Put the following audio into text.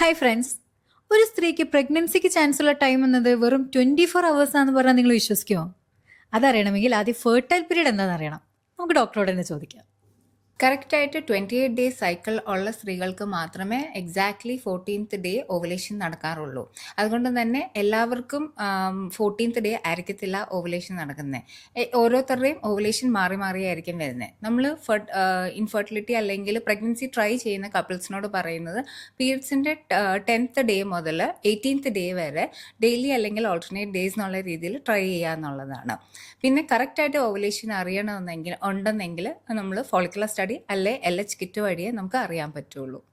Hi friends ഒരു സ്ത്രീക്ക് പ്രഗ്നൻസിക്ക് chance ഉള്ള ടൈം എന്നത് വെറും ട്വന്റി ഫോർ അവേഴ്സ് ആണെന്ന് പറഞ്ഞാൽ നിങ്ങൾ വിശ്വസിക്കുമോ അതറിയണമെങ്കിൽ ആദ്യം ഫേർട്ടൈൽ പീരീഡ് എന്താണെന്ന് അറിയണം. നമുക്ക് ഡോക്ടറോട് തന്നെ ചോദിക്കാം. കറക്റ്റായിട്ട് ട്വന്റി എയ്റ്റ് ഡേ സൈക്കിൾ ഉള്ള സ്ത്രീകൾക്ക് മാത്രമേ എക്സാക്ട്ലി ഫോർട്ടീൻത്ത് ഡേ ഓവലേഷൻ നടക്കാറുള്ളൂ. അതുകൊണ്ട് തന്നെ എല്ലാവർക്കും ഫോർട്ടീൻത്ത് ഡേ ആയിരിക്കത്തില്ല ഓവലേഷൻ നടക്കുന്നത് ഓരോരുത്തരുടെയും ഓവലേഷൻ മാറി മാറിയായിരിക്കും വരുന്നത് നമ്മൾ ഇൻഫെർട്ടിലിറ്റി അല്ലെങ്കിൽ പ്രഗ്നൻസി ട്രൈ ചെയ്യുന്ന കപ്പിൾസിനോട് പറയുന്നത് പീരിയഡ്സിന്റെ ടെൻത്ത് ഡേ മുതൽ എയ്റ്റീൻത്ത് ഡേ വരെ ഡെയിലി അല്ലെങ്കിൽ ഓൾട്ടർനേറ്റ് ഡേയ്സ് എന്നുള്ള രീതിയിൽ ട്രൈ ചെയ്യുക എന്നുള്ളതാണ്. പിന്നെ കറക്റ്റായിട്ട് ഓവലേഷൻ അറിയണമെന്നെങ്കിൽ ഉണ്ടെന്നെങ്കിൽ നമ്മൾ ഫോളിക്കുലർ സ്റ്റഡി അല്ലെ? എൽ എച്ച് കിറ്റ് വഴിയേ നമുക്ക് അറിയാൻ പറ്റുള്ളൂ.